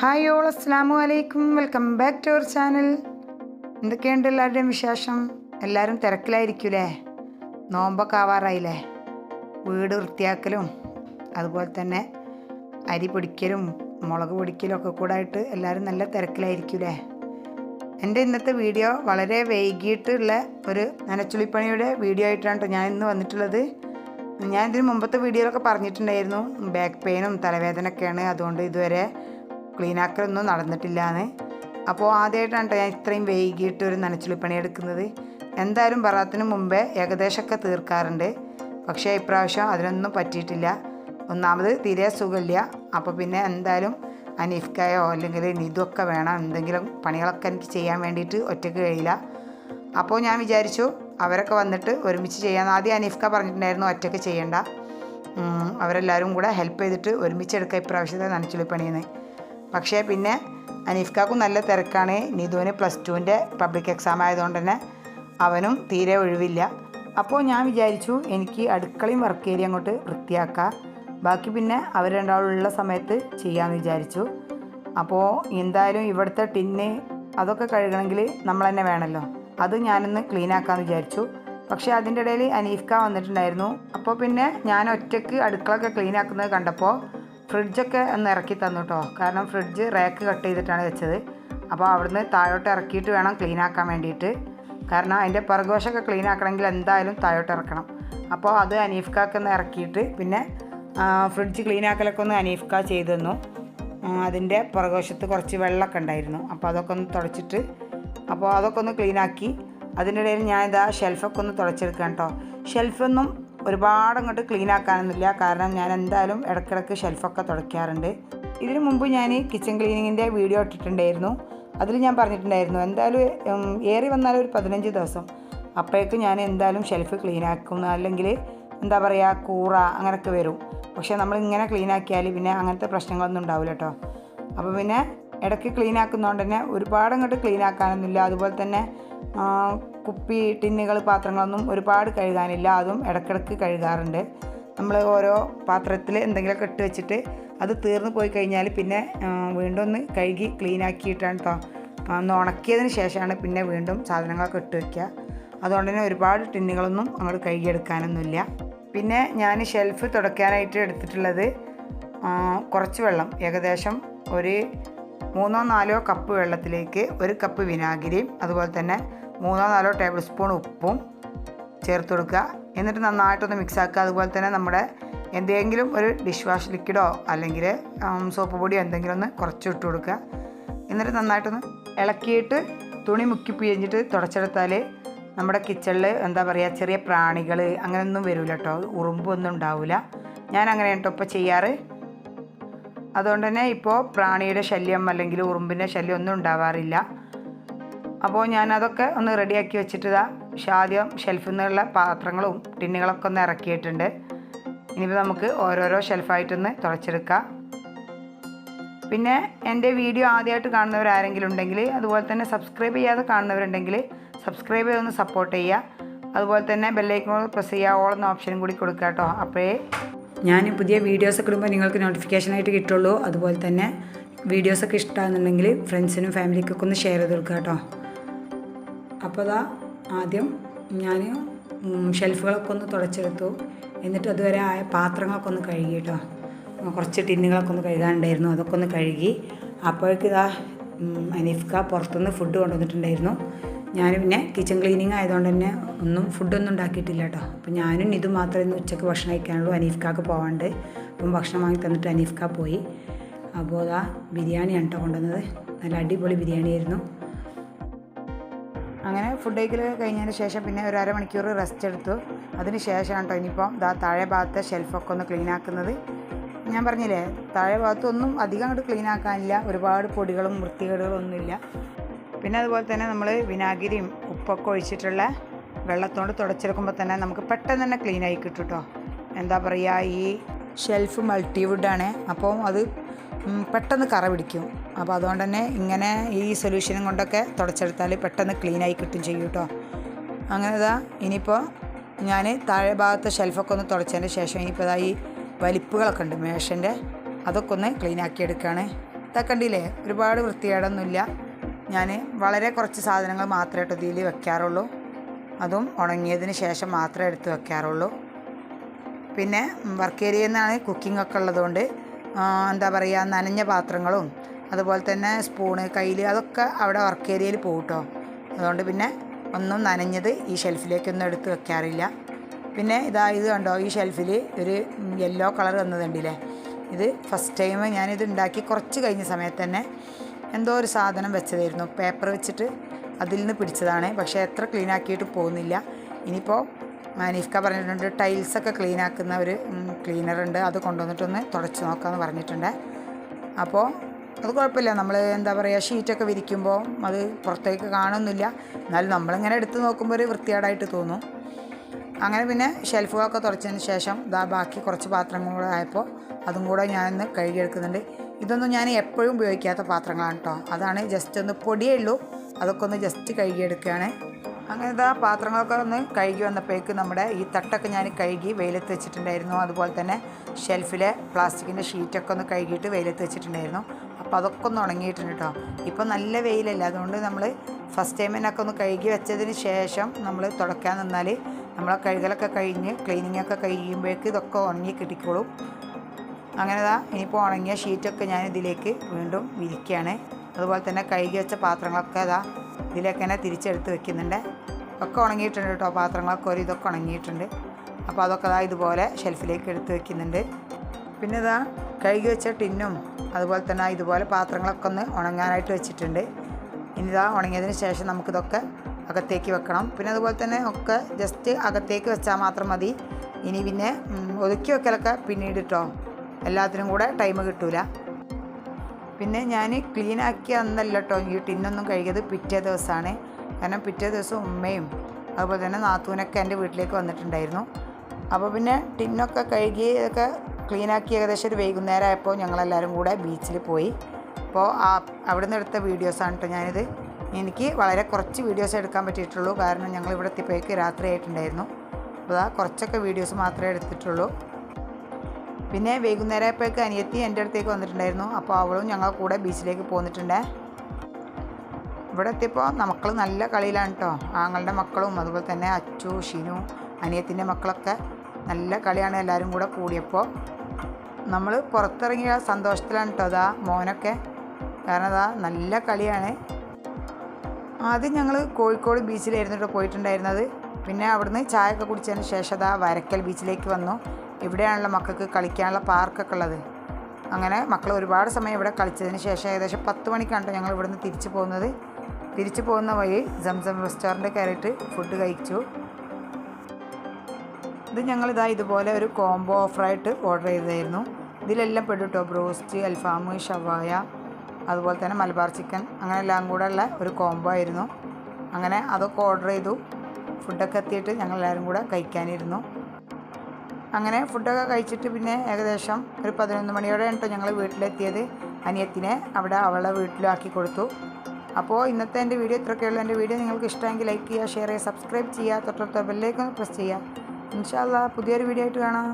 Hi all അസ്സാം വലൈക്കും welcome back to our channel എന്തൊക്കെയുണ്ട് എല്ലാവരുടെയും വിശേഷം? എല്ലാവരും തിരക്കിലായിരിക്കൂലേ? നോമ്പൊക്കെ ആവാറായില്ലേ? വീട് വൃത്തിയാക്കലും അതുപോലെ തന്നെ അരി പൊടിക്കലും മുളക് പൊടിക്കലും ഒക്കെ കൂടെ ആയിട്ട് എല്ലാവരും നല്ല തിരക്കിലായിരിക്കൂലേ? എന്റെ ഇന്നത്തെ വീഡിയോ വളരെ വൈകിട്ടുള്ള ഒരു നനച്ചുളിപ്പണിയുടെ വീഡിയോ ആയിട്ടാണ് ഞാൻ ഇന്ന് വന്നിട്ടുള്ളത്. ഞാൻ ഇതിന് മുമ്പത്തെ വീഡിയോയിലൊക്കെ പറഞ്ഞിട്ടുണ്ടായിരുന്നു ബാക്ക് പെയിനും തലവേദനയൊക്കെയാണ്. അതുകൊണ്ട് ഇതുവരെ ക്ലീനാക്കലൊന്നും നടന്നിട്ടില്ല എന്ന് അപ്പോൾ ആദ്യമായിട്ടാണ് ട്ടോ ഞാൻ ഇത്രയും വൈകിട്ട് ഒരു എടുക്കുന്നത്. എന്തായാലും ബറാത്തിന് മുമ്പേ ഏകദേശമൊക്കെ തീർക്കാറുണ്ട്. പക്ഷേ ഇപ്രാവശ്യം അതിനൊന്നും പറ്റിയിട്ടില്ല. ഒന്നാമത് തീരെ സുഖമില്ല. അപ്പോൾ പിന്നെ എന്തായാലും അനീഫ്ക്കായോ അല്ലെങ്കിൽ നിതുമൊക്കെ വേണം. എന്തെങ്കിലും പണികളൊക്കെ എനിക്ക് ചെയ്യാൻ വേണ്ടിയിട്ട് ഒറ്റയ്ക്ക് കഴിയില്ല. അപ്പോൾ ഞാൻ വിചാരിച്ചു അവരൊക്കെ വന്നിട്ട് ഒരുമിച്ച് ചെയ്യാൻ ആദ്യം അനീഫ്ക്ക പറഞ്ഞിട്ടുണ്ടായിരുന്നു ഒറ്റയ്ക്ക് ചെയ്യണ്ട. അവരെല്ലാവരും കൂടെ ഹെൽപ്പ് ചെയ്തിട്ട് ഒരുമിച്ച് എടുക്കുക ഇപ്രാവശ്യത്തെ നനച്ചുള്ളി പണിയെന്ന് പക്ഷേ പിന്നെ അനീഫ്ക്കാക്കും നല്ല തിരക്കാണ്. നിധുവിന് പ്ലസ് ടുവിന്റെ പബ്ലിക് എക്സാം ആയതുകൊണ്ട് തന്നെ അവനും തീരെ ഒഴിവില്ല. അപ്പോൾ ഞാൻ വിചാരിച്ചു എനിക്ക് അടുക്കളയും വർക്ക് ഏരിയ അങ്ങോട്ട് വൃത്തിയാക്കാം. ബാക്കി പിന്നെ അവർ രണ്ടാളുള്ള സമയത്ത് ചെയ്യാമെന്ന് വിചാരിച്ചു. അപ്പോൾ എന്തായാലും ഇവിടുത്തെ ടിന്ന് അതൊക്കെ കഴുകണമെങ്കിൽ നമ്മൾ തന്നെ വേണമല്ലോ. അത് ഞാനൊന്ന് ക്ലീൻ ആക്കാമെന്ന് വിചാരിച്ചു. പക്ഷേ അതിന്റെ ഇടയിൽ അനീഫ്ക വന്നിട്ടുണ്ടായിരുന്നു. അപ്പോൾ പിന്നെ ഞാൻ ഒറ്റയ്ക്ക് അടുക്കളൊക്കെ ക്ലീൻ ആക്കുന്നത് കണ്ടപ്പോൾ ഫ്രിഡ്ജൊക്കെ ഒന്ന് ഇറക്കി തന്നു കേട്ടോ കാരണം ഫ്രിഡ്ജ് റാക്ക് കട്ട് ചെയ്തിട്ടാണ് വെച്ചത്. അപ്പോൾ അവിടുന്ന് താഴോട്ട് ഇറക്കിയിട്ട് വേണം ക്ലീൻ ആക്കാൻ വേണ്ടിയിട്ട്. കാരണം അതിന്റെ പിറകോശമൊക്കെ ക്ലീൻ ആക്കണമെങ്കിൽ എന്തായാലും താഴോട്ട് ഇറക്കണം. അപ്പോൾ അത് അനീഫ്ക്കാക്കൊന്ന് ഇറക്കിയിട്ട് പിന്നെ ഫ്രിഡ്ജ് ക്ലീൻ ആക്കലൊക്കെ ഒന്ന് അനീഫ്ക്ക ചെയ്തു തന്നു. അതിന്റെ പുറകോശത്ത് കുറച്ച് വെള്ളമൊക്കെ ഉണ്ടായിരുന്നു. അപ്പോൾ അതൊക്കെ ഒന്ന് തുടച്ചിട്ട് അപ്പോൾ അതൊക്കെ ഒന്ന് അതിന്റെ ഇടയിൽ ഞാൻ ഇതാ ഷെൽഫൊക്കെ ഒന്ന് തുടച്ചെടുക്കാം കേട്ടോ ഷെൽഫൊന്നും ഒരുപാട് അങ്ങോട്ട് ക്ലീൻ ആക്കാനൊന്നുമില്ല കാരണം ഞാൻ എന്തായാലും ഇടയ്ക്കിടയ്ക്ക് ഷെൽഫൊക്കെ തുടയ്ക്കാറുണ്ട്. ഇതിനു മുമ്പ് ഞാൻ കിച്ചൺ ക്ലീനിങ്ങിന്റെ വീഡിയോ ഇട്ടിട്ടുണ്ടായിരുന്നു. അതിൽ ഞാൻ പറഞ്ഞിട്ടുണ്ടായിരുന്നു എന്തായാലും ഏറി വന്നാലും ഒരു പതിനഞ്ച് ദിവസം. അപ്പോഴേക്ക് ഞാൻ എന്തായാലും ഷെൽഫ് ക്ലീൻ ആക്കും അല്ലെങ്കിൽ എന്താ പറയുക കൂറ അങ്ങനെയൊക്കെ വരും. പക്ഷേ നമ്മൾ ഇങ്ങനെ ക്ലീൻ ആക്കിയാൽ പിന്നെ അങ്ങനത്തെ പ്രശ്നങ്ങളൊന്നും ഉണ്ടാവില്ല കേട്ടോ അപ്പോൾ പിന്നെ ഇടയ്ക്ക് ക്ലീൻ ആക്കുന്നതുകൊണ്ട് തന്നെ ഒരുപാട് അങ്ങോട്ട് ക്ലീൻ ആക്കാനൊന്നുമില്ല അതുപോലെ തന്നെ കുപ്പി ടിന്നുകൾ പാത്രങ്ങളൊന്നും ഒരുപാട് കഴുകാനില്ല. അതും ഇടക്കിടക്ക് കഴുകാറുണ്ട്. നമ്മൾ ഓരോ പാത്രത്തിൽ എന്തെങ്കിലുമൊക്കെ ഇട്ട് വെച്ചിട്ട് അത് തീർന്നു പോയി കഴിഞ്ഞാൽ പിന്നെ വീണ്ടും ഒന്ന് കഴുകി ക്ലീൻ ആക്കിയിട്ടാണ് ഒന്ന് ഉണക്കിയതിന് ശേഷമാണ് പിന്നെ വീണ്ടും സാധനങ്ങളൊക്കെ ഇട്ട് വയ്ക്കുക അതുകൊണ്ട് തന്നെ ഒരുപാട് ടിന്നുകളൊന്നും അങ്ങോട്ട് കഴുകിയെടുക്കാനൊന്നുമില്ല. പിന്നെ ഞാൻ ഷെൽഫ് തുടയ്ക്കാനായിട്ട് എടുത്തിട്ടുള്ളത് കുറച്ച് വെള്ളം. ഏകദേശം ഒരു മൂന്നോ നാലോ കപ്പ് വെള്ളത്തിലേക്ക് ഒരു കപ്പ് വിനാഗിരിയും അതുപോലെ തന്നെ മൂന്നോ നാലോ ടേബിൾ സ്പൂൺ ഉപ്പും ചേർത്ത് കൊടുക്കുക. എന്നിട്ട് നന്നായിട്ടൊന്ന് മിക്സ് ആക്കുക. അതുപോലെ തന്നെ നമ്മുടെ എന്തെങ്കിലും ഒരു ഡിഷ് വാഷ് ലിക്വിഡോ അല്ലെങ്കിൽ സോപ്പ് പൊടിയോ എന്തെങ്കിലും ഒന്ന് കുറച്ച് ഇട്ട് കൊടുക്കുക. എന്നിട്ട് നന്നായിട്ടൊന്ന് ഇളക്കിയിട്ട് തുണി മുക്കി പിഴിഞ്ഞിട്ട് തുടച്ചെടുത്താൽ നമ്മുടെ കിച്ചണിൽ എന്താ പറയുക ചെറിയ പ്രാണികൾ അങ്ങനെയൊന്നും വരില്ല കേട്ടോ ഉറുമ്പൊന്നും ഉണ്ടാവില്ല ഞാൻ അങ്ങനെ കേട്ടോ ഇപ്പോൾ ചെയ്യാറ്. അതുകൊണ്ട് തന്നെ ഇപ്പോൾ പ്രാണിയുടെ ശല്യം അല്ലെങ്കിൽ ഉറുമ്പിന്റെ ശല്യം ഒന്നും ഉണ്ടാവാറില്ല. അപ്പോൾ ഞാനതൊക്കെ ഒന്ന് റെഡിയാക്കി വെച്ചിട്ട് ഇതാ ആദ്യം ഷെൽഫിൽ നിന്നുള്ള പാത്രങ്ങളും ടിന്നുകളൊക്കെ ഒന്ന് ഇറക്കിയിട്ടുണ്ട്. ഇനിയിപ്പോൾ നമുക്ക് ഓരോരോ ഷെൽഫായിട്ടൊന്ന് തുളച്ചെടുക്കാം പിന്നെ എന്റെ വീഡിയോ ആദ്യമായിട്ട് കാണുന്നവർ ആരെങ്കിലും ഉണ്ടെങ്കിൽ അതുപോലെ തന്നെ സബ്സ്ക്രൈബ് ചെയ്യാതെ കാണുന്നവരുണ്ടെങ്കിൽ സബ്സ്ക്രൈബ് ചെയ്തൊന്ന് സപ്പോർട്ട് ചെയ്യുക. അതുപോലെ തന്നെ ബെല്ലൈക്കോൾ പ്രസ് ചെയ്യുക ഓൾ എന്ന ഓപ്ഷനും കൂടി കൊടുക്കുക കേട്ടോ. അപ്പോഴേ ഞാൻ പുതിയ വീഡിയോസൊക്കെ ഇടുമ്പോൾ നിങ്ങൾക്ക് നോട്ടിഫിക്കേഷനായിട്ട് കിട്ടുള്ളൂ. അതുപോലെ തന്നെ വീഡിയോസൊക്കെ ഇഷ്ടമാണെന്നുണ്ടെങ്കിൽ ഫ്രണ്ട്സിനും ഫാമിലിക്കൊക്കെ ഒന്ന് ഷെയർ ചെയ്ത് കൊടുക്കുക കേട്ടോ. അപ്പോൾ അതാ ആദ്യം ഞാൻ ഷെൽഫുകളൊക്കെ ഒന്ന് തുടച്ചെടുത്തു. എന്നിട്ട് അതുവരെ ആയ പാത്രങ്ങളൊക്കെ ഒന്ന് കഴുകി കേട്ടോ. കുറച്ച് ടിന്നുകളൊക്കെ ഒന്ന് കഴുകാനുണ്ടായിരുന്നു. അതൊക്കെ ഒന്ന് കഴുകി. അപ്പോഴേക്ക് ഇതാ അനിഫ്ക പുറത്തുനിന്ന് ഫുഡ് കൊണ്ടുവന്നിട്ടുണ്ടായിരുന്നു. ഞാൻ പിന്നെ കിച്ചൺ ക്ലീനിങ് ആയതുകൊണ്ട് തന്നെ ഒന്നും ഫുഡൊന്നും ഉണ്ടാക്കിയിട്ടില്ല കേട്ടോ. അപ്പം ഞാനും ഇത് മാത്രമേ ഇന്ന് ഉച്ചയ്ക്ക് ഭക്ഷണം കഴിക്കാനുള്ളൂ. അനീഫ്ക്കാക്ക് പോകാണ്ട് അപ്പം ഭക്ഷണം വാങ്ങി തന്നിട്ട് അനീഫ്ക്ക പോയി. അപ്പോൾ അതാ ബിരിയാണിയാണ് കേട്ടോ കൊണ്ടുവന്നത്. നല്ല അടിപൊളി ബിരിയാണിയായിരുന്നു അങ്ങനെ ഫുഡ് കഴിക്കൽ കഴിഞ്ഞതിന് ശേഷം പിന്നെ ഒരു അരമണിക്കൂർ റെസ്റ്റ് എടുത്തു. അതിന് ശേഷമാണ് കേട്ടോ ഇനിയിപ്പം ദാ താഴെ ഭാഗത്തെ ഷെൽഫൊക്കെ ഒന്ന് ക്ലീൻ ആക്കുന്നത്. ഞാൻ പറഞ്ഞില്ലേ താഴെ ഭാഗത്തൊന്നും അധികം അങ്ങോട്ട് ക്ലീൻ ആക്കാനില്ല. ഒരുപാട് പൊടികളും വൃത്തികേടുകളും ഒന്നുമില്ല. പിന്നെ അതുപോലെ തന്നെ നമ്മൾ വിനാഗിരിയും ഉപ്പൊക്കെ ഒഴിച്ചിട്ടുള്ള വെള്ളത്തോണ്ട് തുടച്ചെടുക്കുമ്പോൾ തന്നെ നമുക്ക് പെട്ടെന്ന് തന്നെ ക്ലീൻ ആയി കിട്ടും കേട്ടോ എന്താ പറയുക ഈ ഷെൽഫ് മൾട്ടിവുഡാണ് അപ്പോൾ അത് പെട്ടെന്ന് കറ പിടിക്കും. അപ്പോൾ അതുകൊണ്ട് തന്നെ ഇങ്ങനെ ഈ സൊല്യൂഷനും കൊണ്ടൊക്കെ തുടച്ചെടുത്താൽ പെട്ടെന്ന് ക്ലീൻ ആയി കിട്ടും ചെയ്യും കേട്ടോ അങ്ങനെ ഇതാ ഇനിയിപ്പോൾ ഞാൻ താഴെ ഭാഗത്തെ ഷെൽഫൊക്കെ ഒന്ന് തുടച്ചതിന് ശേഷം ഇനിയിപ്പോൾ ഇതാ ഈ വലിപ്പുകളൊക്കെ ഉണ്ട് മേഷന്റെ അതൊക്കെ ഒന്ന് ക്ലീൻ ആക്കി എടുക്കുകയാണ് തക്കണ്ടില്ലേ ഒരുപാട് വൃത്തികേടൊന്നുമില്ല. ഞാൻ വളരെ കുറച്ച് സാധനങ്ങൾ മാത്രമേ ഇതിൽ വെക്കാറുള്ളൂ. അതും ഉണങ്ങിയതിന് ശേഷം മാത്രമേ എടുത്ത് വെക്കാറുള്ളൂ. പിന്നെ വർക്ക് ഏരിയയിൽ നിന്നാണ് കുക്കിംഗ് ഒക്കെ ഉള്ളതുകൊണ്ട് എന്താ പറയുക നനഞ്ഞ പാത്രങ്ങളും അതുപോലെ തന്നെ സ്പൂണ് കയ്യിൽ അതൊക്കെ അവിടെ വർക്ക് ഏരിയയിൽ പോകട്ടോ കേട്ടോ അതുകൊണ്ട് പിന്നെ ഒന്നും നനഞ്ഞത് ഈ ഷെൽഫിലേക്കൊന്നും എടുത്ത് വെക്കാറില്ല. പിന്നെ ഇതാ ഇത് കണ്ടോ ഈ ഷെൽഫിൽ ഒരു യെല്ലോ കളർ വന്നതുണ്ടല്ലേ? ഇത് ഫസ്റ്റ് ടൈം ഞാനിത് ഉണ്ടാക്കി കുറച്ച് കഴിഞ്ഞ സമയത്ത് തന്നെ എന്തോ ഒരു സാധനം വെച്ചതായിരുന്നു. പേപ്പർ വെച്ചിട്ട് അതിൽ നിന്ന് പിടിച്ചതാണ്. പക്ഷേ എത്ര ക്ലീൻ ആക്കിയിട്ട് പോകുന്നില്ല. ഇനിയിപ്പോൾ മാനീഫ്ക പറഞ്ഞിട്ടുണ്ട് ടൈൽസൊക്കെ ക്ലീൻ ആക്കുന്ന ഒരു ക്ലീനർ ഉണ്ട്. അത് കൊണ്ടുവന്നിട്ടൊന്ന് തുടച്ച് നോക്കാമെന്ന് പറഞ്ഞിട്ടുണ്ട്. അപ്പോൾ അത് കുഴപ്പമില്ല. നമ്മൾ എന്താ പറയുക ഷീറ്റൊക്കെ വിരിക്കുമ്പോൾ അത് പുറത്തേക്ക് കാണുന്നില്ല. എന്നാലും നമ്മളിങ്ങനെ എടുത്ത് നോക്കുമ്പോൾ ഒരു വൃത്തിയാടായിട്ട് തോന്നും. അങ്ങനെ പിന്നെ ഷെൽഫുകളൊക്കെ തുടച്ചതിന് ശേഷം ബാക്കി കുറച്ച് പാത്രങ്ങളും കൂടെ ആയപ്പോൾ അതും കൂടെ ഞാനൊന്ന് കഴുകിയെടുക്കുന്നുണ്ട്. ഇതൊന്നും ഞാൻ എപ്പോഴും ഉപയോഗിക്കാത്ത പാത്രങ്ങളാണ് കേട്ടോ അതാണ് ജസ്റ്റ് ഒന്ന് പൊടിയേ ഉള്ളൂ. അതൊക്കെ ഒന്ന് ജസ്റ്റ് കഴുകിയെടുക്കുകയാണ്. അങ്ങനെ ഇതാ പാത്രങ്ങളൊക്കെ ഒന്ന് കഴുകി വന്നപ്പോഴേക്ക് നമ്മുടെ ഈ തട്ടൊക്കെ ഞാൻ കഴുകി വെയിലത്ത് വെച്ചിട്ടുണ്ടായിരുന്നു. അതുപോലെ തന്നെ ഷെൽഫിലെ പ്ലാസ്റ്റിക്കിന്റെ ഷീറ്റൊക്കെ ഒന്ന് കഴുകിയിട്ട് വെയിലത്ത് വെച്ചിട്ടുണ്ടായിരുന്നു. അപ്പോൾ അതൊക്കെ ഒന്ന് ഉണങ്ങിയിട്ടുണ്ട് കേട്ടോ ഇപ്പോൾ നല്ല വെയിലല്ല. അതുകൊണ്ട് നമ്മൾ ഫസ്റ്റ് ടൈം എന്നൊക്കെ ഒന്ന് കഴുകി വെച്ചതിന് ശേഷം നമ്മൾ തുടക്കാൻ നിന്നാൽ നമ്മളെ കഴുകലൊക്കെ കഴിഞ്ഞ് ക്ലീനിങ്ങൊക്കെ കഴിയുമ്പോഴേക്ക് ഇതൊക്കെ ഉണങ്ങി കിട്ടിക്കോളും. അങ്ങനെ ഇതാ ഇനിയിപ്പോൾ ഉണങ്ങിയ ഷീറ്റൊക്കെ ഞാൻ ഇതിലേക്ക് വീണ്ടും വിരിക്കുകയാണ് അതുപോലെ തന്നെ കഴുകി വെച്ച പാത്രങ്ങളൊക്കെ ഇതാ ഇതിലേക്ക് തന്നെ തിരിച്ചെടുത്ത് വെക്കുന്നുണ്ട്. ഒക്കെ ഉണങ്ങിയിട്ടുണ്ട് കേട്ടോ പാത്രങ്ങളൊക്കെ ഒരു ഇതൊക്കെ ഉണങ്ങിയിട്ടുണ്ട്. അപ്പോൾ അതൊക്കെ ഇതാ ഇതുപോലെ ഷെൽഫിലേക്ക് എടുത്ത് വെക്കുന്നുണ്ട്. പിന്നെ ഇതാ കഴുകി വെച്ച ടിന്നും അതുപോലെ തന്നെ ഇതുപോലെ പാത്രങ്ങളൊക്കെ ഒന്ന് ഉണങ്ങാനായിട്ട് വെച്ചിട്ടുണ്ട്. ഇനി ഇതാ ഉണങ്ങിയതിന് ശേഷം നമുക്കിതൊക്കെ അകത്തേക്ക് വെക്കണം. പിന്നെ അതുപോലെ തന്നെ ഒക്കെ ജസ്റ്റ് അകത്തേക്ക് വെച്ചാൽ മാത്രം മതി. ഇനി പിന്നെ ഒതുക്കി വെക്കലൊക്കെ പിന്നീട് കേട്ടോ എല്ലാത്തിനും കൂടെ ടൈം കിട്ടൂല. പിന്നെ ഞാൻ ക്ലീൻ ആക്കിയ അന്നല്ല കേട്ടോ ഈ ടിന്നൊന്നും കഴുകിയത് പിറ്റേ ദിവസമാണ് കാരണം പിറ്റേ ദിവസം ഉമ്മയും അതുപോലെ തന്നെ നാത്തൂനൊക്കെ എന്റെ വീട്ടിലേക്ക് വന്നിട്ടുണ്ടായിരുന്നു. അപ്പോൾ പിന്നെ ടിന്നൊക്കെ കഴുകി ഇതൊക്കെ ക്ലീൻ ആക്കി ഏകദേശം ഒരു വൈകുന്നേരം ആയപ്പോൾ ഞങ്ങളെല്ലാവരും കൂടെ ബീച്ചിൽ പോയി. അപ്പോൾ ആ അവിടെ നിന്ന് എടുത്ത വീഡിയോസാണ് കേട്ടോ ഞാനിത്. എനിക്ക് വളരെ കുറച്ച് വീഡിയോസ് എടുക്കാൻ പറ്റിയിട്ടുള്ളൂ. കാരണം ഞങ്ങൾ ഇവിടെ എത്തിയപ്പോഴേക്ക് രാത്രി ആയിട്ടുണ്ടായിരുന്നു അപ്പോൾ ആ കുറച്ചൊക്കെ വീഡിയോസ് മാത്രമേ എടുത്തിട്ടുള്ളൂ. പിന്നെ വൈകുന്നേരം ആയപ്പോഴേക്ക് അനിയത്തി എന്റെ അടുത്തേക്ക് വന്നിട്ടുണ്ടായിരുന്നു. അപ്പോൾ അവളും ഞങ്ങൾ കൂടെ ബീച്ചിലേക്ക് പോന്നിട്ടുണ്ട്. ഇവിടെ എത്തിയപ്പോൾ മക്കൾ നല്ല കളിയിലാണ് കേട്ടോ. ആങ്ങളുടെ മക്കളും അതുപോലെ തന്നെ അച്ചു ഷിനു അനിയത്തിന്റെ മക്കളൊക്കെ നല്ല കളിയാണ് എല്ലാവരും കൂടെ കൂടിയപ്പോൾ നമ്മൾ പുറത്തിറങ്ങിയ സന്തോഷത്തിലാണ് കേട്ടോ അതാ മോനൊക്കെ. കാരണം അതാ നല്ല കളിയാണ്. ആദ്യം ഞങ്ങൾ കോഴിക്കോട് ബീച്ചിലായിരുന്നു കേട്ടോ പോയിട്ടുണ്ടായിരുന്നത്. പിന്നെ അവിടുന്ന് ചായ ഒക്കെ കുടിച്ചതിന് ശേഷം അതാ വരക്കൽ ബീച്ചിലേക്ക് വന്നു. ഇവിടെയാണല്ലോ മക്കൾക്ക് കളിക്കാനുള്ള പാർക്കൊക്കെ ഉള്ളത്. അങ്ങനെ മക്കൾ ഒരുപാട് സമയം ഇവിടെ കളിച്ചതിന് ശേഷം ഏകദേശം പത്ത് മണിക്കാണ് ഞങ്ങൾ ഇവിടുന്ന് തിരിച്ചു പോകുന്നത്. തിരിച്ചു പോകുന്ന വഴി സംസം റെസ്റ്റോറന്റ് കയറിയിട്ട് ഫുഡ് കഴിച്ചു. ഇത് ഞങ്ങളിതാ ഇതുപോലെ ഒരു കോംബോ ഓഫറായിട്ട് ഓർഡർ ചെയ്തതായിരുന്നു. ഇതിലെല്ലാം പെടും കേട്ടോ ബ്രോസ്റ്റ് അൽഫാം ഷവായ അതുപോലെ തന്നെ മലബാർ ചിക്കൻ അങ്ങനെ എല്ലാം കൂടെ ഉള്ള ഒരു കോംബോ ആയിരുന്നു. അങ്ങനെ അതൊക്കെ ഓർഡർ ചെയ്തു. ഫുഡൊക്കെ എത്തിയിട്ട് ഞങ്ങൾ എല്ലാവരും കൂടെ കഴിക്കാനിരുന്നു. അങ്ങനെ ഫുഡൊക്കെ കഴിച്ചിട്ട് പിന്നെ ഏകദേശം ഒരു പതിനൊന്ന് മണിയോടെ കേട്ടോ ഞങ്ങൾ വീട്ടിലെത്തിയത്. അനിയത്തിനെ അവിടെ അവളെ വീട്ടിലാക്കി കൊടുത്തു. അപ്പോൾ ഇന്നത്തെ എന്റെ വീഡിയോ ഇത്രയൊക്കെയുള്ളൂ എന്റെ വീഡിയോ നിങ്ങൾക്ക് ഇഷ്ടമെങ്കിൽ ലൈക്ക് ചെയ്യുക ഷെയർ ചെയ്യുക സബ്സ്ക്രൈബ് ചെയ്യുക തൊട്ടടുത്ത ബെല്ലേക്കൊന്ന് പ്രസ് ചെയ്യുക. ഇൻഷാല്ല പുതിയൊരു വീഡിയോ ആയിട്ട് കാണാം.